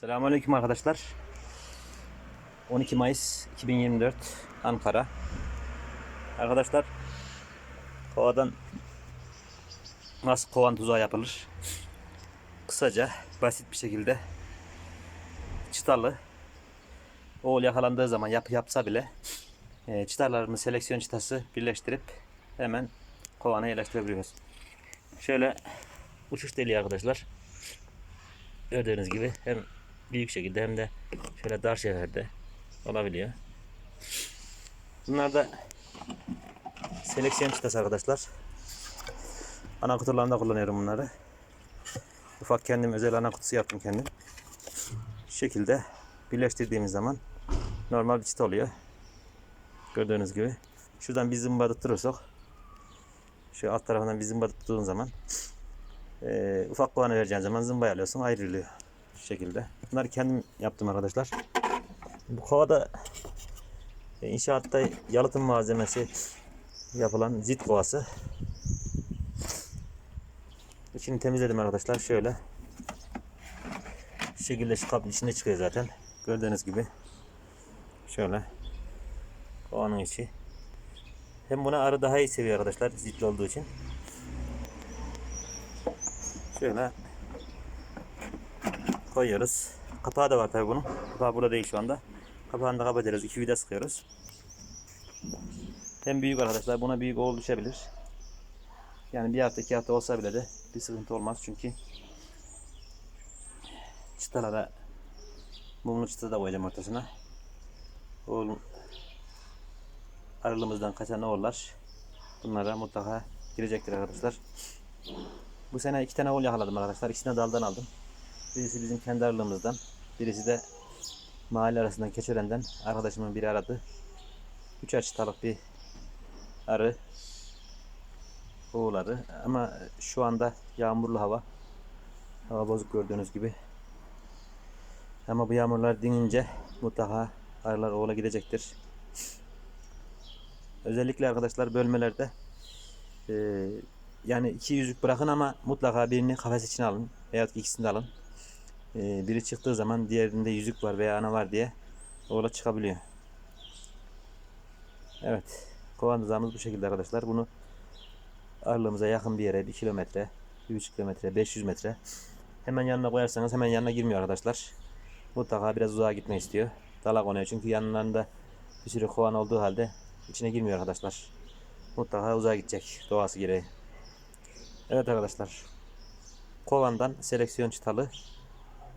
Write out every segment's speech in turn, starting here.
Selamünaleyküm arkadaşlar. 12 Mayıs 2024 Ankara. Arkadaşlar kovadan nasıl kovan tuzağı yapılır? Kısaca basit bir şekilde çıtalı oğul yakalandığı zaman yap yapsa bile e, seleksiyon çıtası birleştirip hemen kovana yerleştirebiliyoruz. Şöyle uçuş deliği arkadaşlar. Gördüğünüz gibi hem büyük şekilde hem de şöyle dar şeylerde olabiliyor. Bunlar da seleksiyon çıtası arkadaşlar. Ana kutularında kullanıyorum bunları. Ufak kendim özel ana kutusu yaptım kendim. Şu şekilde birleştirdiğimiz zaman normal bir çıta oluyor. Gördüğünüz gibi. Şuradan bir zımba tutturursak şu alt tarafından bir zımba tuttuğun zaman e, ufak kovanı vereceğin zaman zımbaya alıyorsun ayrılıyor. Şekilde. Bunları kendim yaptım arkadaşlar. Bu kovada e, inşaatta yalıtım malzemesi yapılan zit kovası. İçini temizledim arkadaşlar. Şöyle. Şu şekilde şu kabın içinde çıkıyor zaten. Gördüğünüz gibi. Şöyle. Kovanın içi. Hem buna arı daha iyi seviyor arkadaşlar zitli olduğu için. Şöyle koyuyoruz. Kapağı da var tabi bunun. Kapağı burada değil şu anda. Kapağını da kapatıyoruz. İki vida sıkıyoruz. Hem büyük arkadaşlar. Buna büyük oğul düşebilir. Yani bir hafta iki hafta olsa bile de bir sıkıntı olmaz. Çünkü çıtalara mumlu çıta da koyacağım ortasına. Oğlum aralığımızdan kaçan oğullar bunlara mutlaka girecektir arkadaşlar. Bu sene iki tane oğul yakaladım arkadaşlar. İkisini daldan aldım. Birisi bizim kendi aralığımızdan. Birisi de mahalle arasından Keçören'den arkadaşımın biri aradı. Üçer çıtalık bir arı. Oğul arı. Ama şu anda yağmurlu hava. Hava bozuk gördüğünüz gibi. Ama bu yağmurlar dinince mutlaka arılar oğula gidecektir. Özellikle arkadaşlar bölmelerde eee yani iki yüzük bırakın ama mutlaka birini kafes içine alın. Veyahut ki ikisini de alın. Ee, biri çıktığı zaman diğerinde yüzük var veya ana var diye oğla çıkabiliyor. Evet. Kovan tuzağımız bu şekilde arkadaşlar. Bunu aralığımıza yakın bir yere 1 kilometre, 1,5 kilometre, 500 metre hemen yanına koyarsanız hemen yanına girmiyor arkadaşlar. Mutlaka biraz uzağa gitmek istiyor. Dala konuyor çünkü yanlarında bir sürü kovan olduğu halde içine girmiyor arkadaşlar. Mutlaka uzağa gidecek doğası gereği. Evet arkadaşlar. Kovandan seleksiyon çıtalı.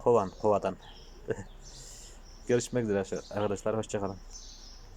Kovan, kovadan. Görüşmek üzere arkadaşlar. Hoşçakalın.